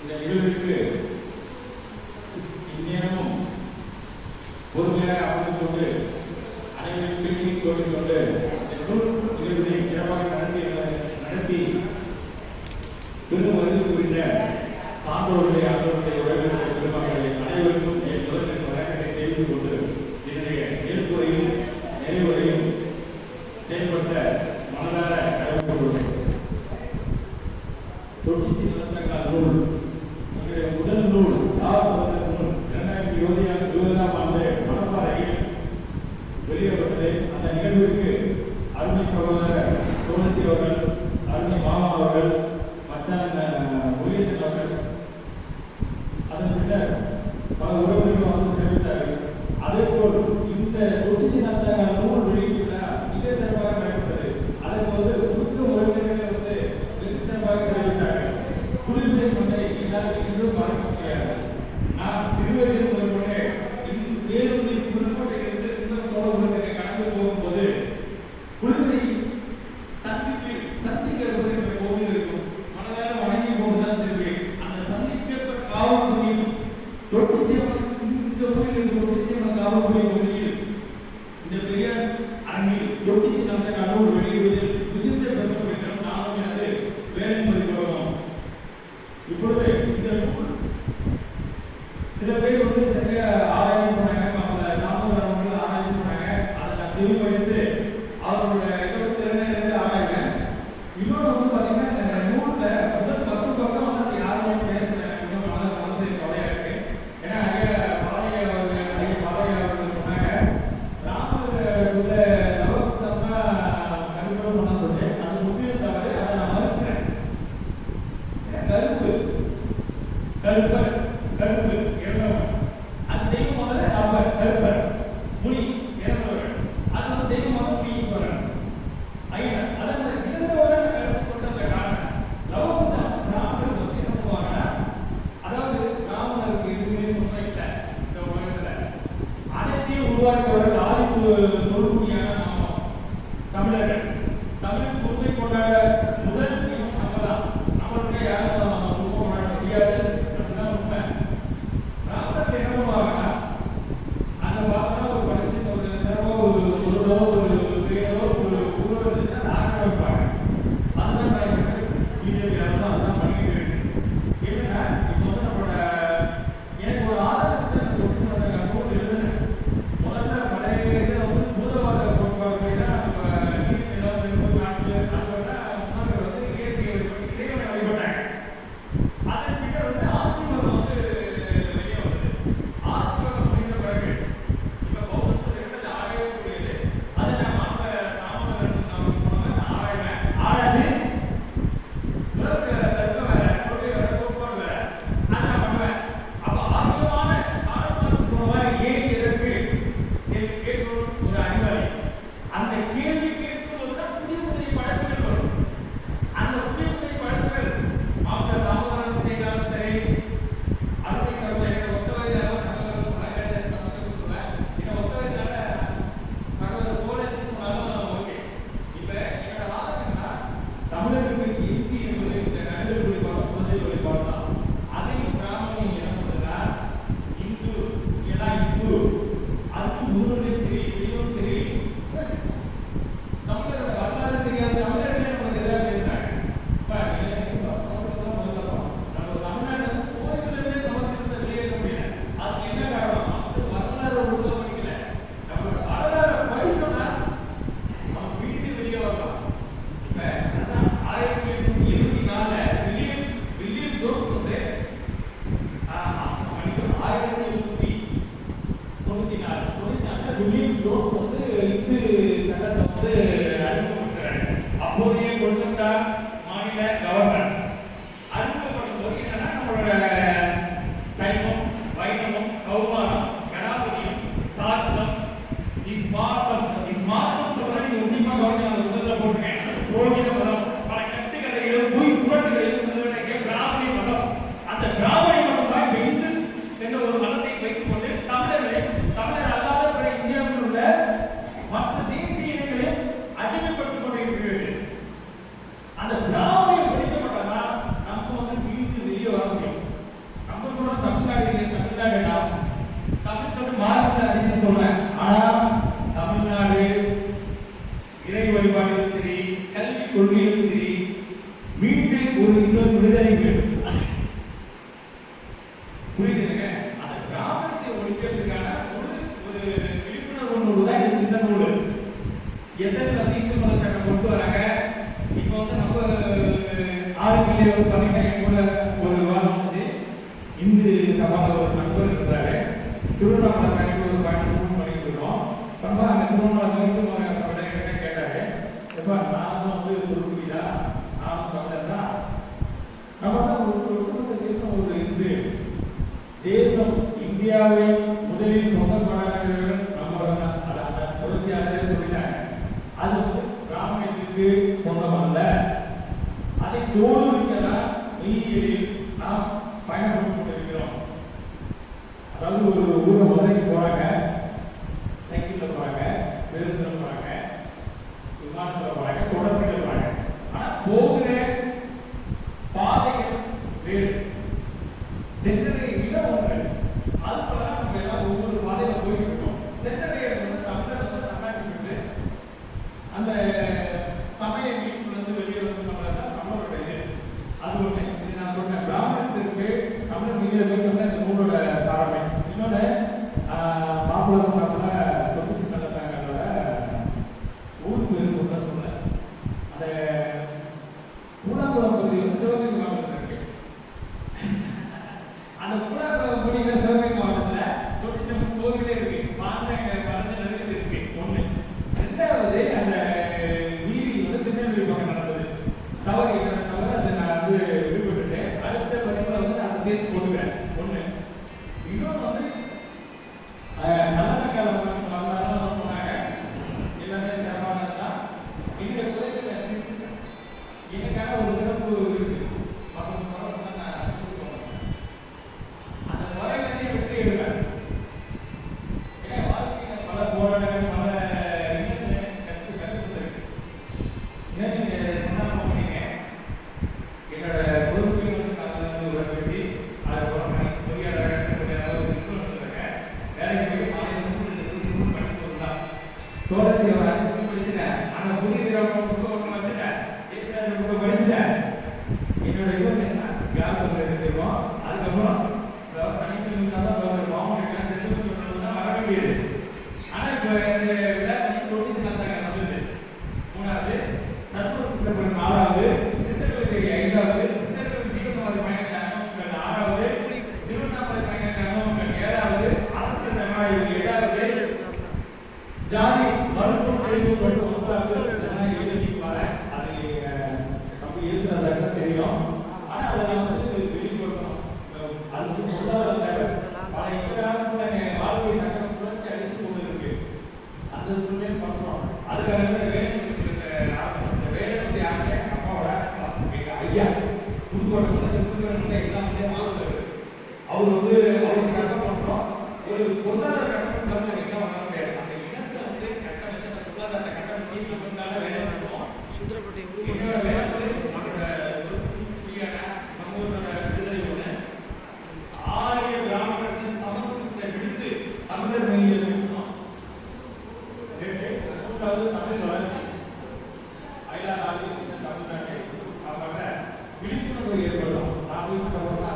இந்த நிகழ்விற்கு இந்நேரமும் பொறுமையாக அமர்ந்து கொண்டு அனைவரும் பேசிக் கொண்டு கொண்டு நிகழ்வினை சிறப்பாக நடத்தி நடத்தி பெரும் வருகை புரிந்த சான்றோர்களை அவர்களுடைய உறவினர்கள் பெருமக்களை அனைவருக்கும் you. peu என்ன கேட்டா. தமிழ் சொல்லி. மார்க்கத்தை ஆனா தமிழ்நாடு இறை வழிபாட்டிலும் சரி கல்வி கொள்கையிலும் சரி மீண்டும் புரியுதுங்க அந்த கிராமத்தை ஒழிக்கிறதுக்கான ஒரு ஒரு விழிப்புணர்வு நூல் சின்ன நூல் எத்தனை வந்து சட்டம் கொண்டு வராங்க? இப்போ வந்து நம்ம ஆறு பிள்ளை ஒரு பண்ணிட்டேன் கூட சொந்தமல்ல அதை தோல்விக்கதான் மெய்யியலில் நாம் பயணப்பட்டு கொண்டிருக்கிறோம். அதாவது ஒரு ஊரை மதுரைக்கு போறாங்க சைக்கிளில் போறாங்க விருந்தில் போறாங்க விமானத்தில் போறாங்க தொடர்பில் போறாங்க ஆனால் போகிற பாதைகள் வேறு. சென்றது Okay. ஐநா நாட்டில் தமிழ்நாட்டை காப்பாற்ற விழிப்புணர்வு ஏற்படும். நான் பேசுகிறவர்கள்